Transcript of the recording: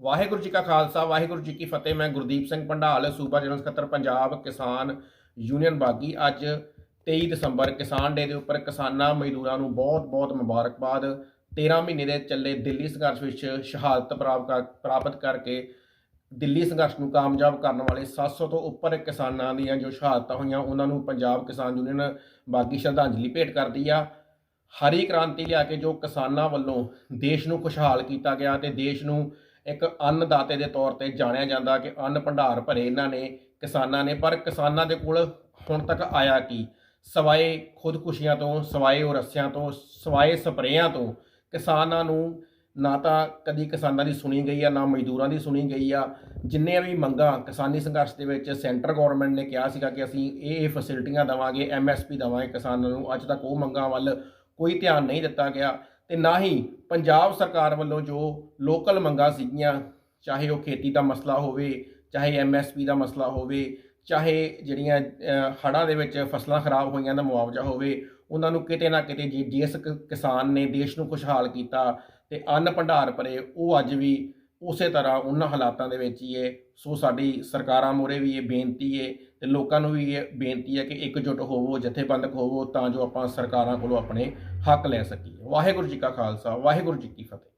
ਵਾਹਿਗੁਰੂ ਜੀ ਕਾ ਖਾਲਸਾ, ਵਾਹਿਗੁਰੂ ਜੀ ਕੀ ਫਤਿਹ। ਮੈਂ ਗੁਰਦੀਪ ਸਿੰਘ ਪੰਡਾਲ ਸੂਬਾ ਜਨਰਲ ਸਕੱਤਰ, ਪੰਜਾਬ ਕਿਸਾਨ ਯੂਨੀਅਨ ਬਾਗੀ। ਅੱਜ 23 ਦਸੰਬਰ ਕਿਸਾਨ ਡੇ ਦੇ ਉੱਪਰ ਕਿਸਾਨਾਂ ਮਜ਼ਦੂਰਾਂ ਨੂੰ ਬਹੁਤ-ਬਹੁਤ ਮੁਬਾਰਕਬਾਦ। 13 ਮਹੀਨੇ ਦੇ ਚੱਲੇ ਦਿੱਲੀ ਸੰਘਰਸ਼ ਵਿੱਚ ਸ਼ਹਾਦਤ ਪ੍ਰਾਪਤ ਪ੍ਰਾਪਤ ਕਰਕੇ ਦਿੱਲੀ ਸੰਘਰਸ਼ ਨੂੰ ਕਾਮਯਾਬ ਕਰਨ ਵਾਲੇ 700 ਤੋਂ ਉੱਪਰ ਕਿਸਾਨਾਂ ਦੀਆਂ ਜੋ ਸ਼ਹਾਦਤਾਂ ਹੋਈਆਂ, ਉਹਨਾਂ ਨੂੰ ਪੰਜਾਬ ਕਿਸਾਨ ਯੂਨੀਅਨ ਬਾਗੀ ਸ਼ਰਧਾਂਜਲੀ ਭੇਟ ਕਰਦੀ ਆ। ਹਰੀ ਕ੍ਰਾਂਤੀ ਲਿਆ ਕੇ ਜੋ ਕਿਸਾਨਾਂ ਵੱਲੋਂ ਦੇਸ਼ ਨੂੰ ਖੁਸ਼ਹਾਲ ਕੀਤਾ ਗਿਆ ਤੇ ਦੇਸ਼ ਨੂੰ ਇੱਕ ਅੰਨਦਾਤੇ ਦੇ ਤੌਰ ਤੇ ਜਾਣਿਆ ਜਾਂਦਾ ਕਿ ਅੰਨ ਭੰਡਾਰ ਭਰੇ ਇਹਨਾਂ ਨੇ, ਕਿਸਾਨਾਂ ਨੇ, ਪਰ ਕਿਸਾਨਾਂ ਦੇ ਕੋਲ ਹੁਣ ਤੱਕ ਆਇਆ ਕੀ? ਸਵਾਏ ਖੁਦਕੁਸ਼ੀਆਂ ਤੋਂ, ਸਵਾਏ ਉਹ ਰੱਸਿਆਂ ਤੋਂ, ਸਵਾਏ ਸਪਰੇਆਂ ਤੋਂ ਕਿਸਾਨਾਂ ਨੂੰ ਨਾ ਤਾਂ ਕਦੀ ਕਿਸਾਨਾਂ ਦੀ ਸੁਣੀ ਗਈ ਆ, ਨਾ ਮਜ਼ਦੂਰਾਂ ਦੀ ਸੁਣੀ ਗਈ ਆ। ਜਿੰਨੇ ਵੀ ਮੰਗਾਂ ਕਿਸਾਨੀ ਸੰਘਰਸ਼ ਦੇ ਵਿੱਚ ਸੈਂਟਰ ਗਵਰਨਮੈਂਟ ਨੇ ਕਿਹਾ ਸੀਗਾ ਕਿ ਅਸੀਂ ਇਹ ਇਹ ਫੈਸਿਲਿਟੀਆਂ ਦੇਵਾਂਗੇ ਐਮਐਸਪੀ ਦੇਵਾਂਗੇ ਕਿਸਾਨਾਂ ਨੂੰ, ਅੱਜ ਤੱਕ ਉਹ ਮੰਗਾਂ ਵੱਲ ਕੋਈ ਧਿਆਨ ਨਹੀਂ ਦਿੱਤਾ ਗਿਆ। ਤੇ ਨਾ ਹੀ ਪੰਜਾਬ ਸਰਕਾਰ ਵੱਲੋਂ ਜੋ ਲੋਕਲ ਮੰਗਾਂ ਸੀਗੀਆਂ, ਚਾਹੇ ਉਹ ਖੇਤੀ ਦਾ ਮਸਲਾ ਹੋਵੇ, ਚਾਹੇ ਐਮਐਸਪੀ ਦਾ ਮਸਲਾ ਹੋਵੇ, ਚਾਹੇ ਜਿਹੜੀਆਂ ਹੜ੍ਹਾਂ ਦੇ ਵਿੱਚ ਫਸਲਾਂ ਖਰਾਬ ਹੋਈਆਂ ਦਾ ਮੁਆਵਜ਼ਾ ਹੋਵੇ, ਉਹਨਾਂ ਨੂੰ ਕਿਤੇ ਨਾ ਕਿਤੇ ਜੀ ਜਿਸ ਕ- ਕਿਸਾਨ ਨੇ ਦੇਸ਼ ਨੂੰ ਖੁਸ਼ਹਾਲ ਕੀਤਾ ਤੇ ਅੰਨ ਭੰਡਾਰ ਭਰੇ ਉਹ ਅੱਜ ਵੀ ਉਸੇ ਤਰ੍ਹਾਂ ਉਹਨਾਂ ਹਾਲਾਤਾਂ ਦੇ ਵਿੱਚ ਹੀ ਹੈ ਸੋ ਸਾਡੀ ਸਰਕਾਰਾਂ ਮੂਹਰੇ ਵੀ ਇਹ ਬੇਨਤੀ ਹੈ ਤੇ ਲੋਕਾਂ ਨੂੰ ਵੀ ਇਹ ਬੇਨਤੀ ਹੈ ਕਿ ਇਕਜੁੱਟ ਹੋਵੋ, ਜਥੇਬੰਦਕ ਹੋਵੋ ਤਾਂ ਜੋ ਆਪਾਂ ਸਰਕਾਰਾਂ ਕੋਲੋਂ ਆਪਣੇ ਹੱਕ ਲੈ ਸਕੀਏ। ਵਾਹਿਗੁਰੂ ਜੀ ਕਾ ਖਾਲਸਾ, ਵਾਹਿਗੁਰੂ ਜੀ ਕੀ ਫਤਿਹ।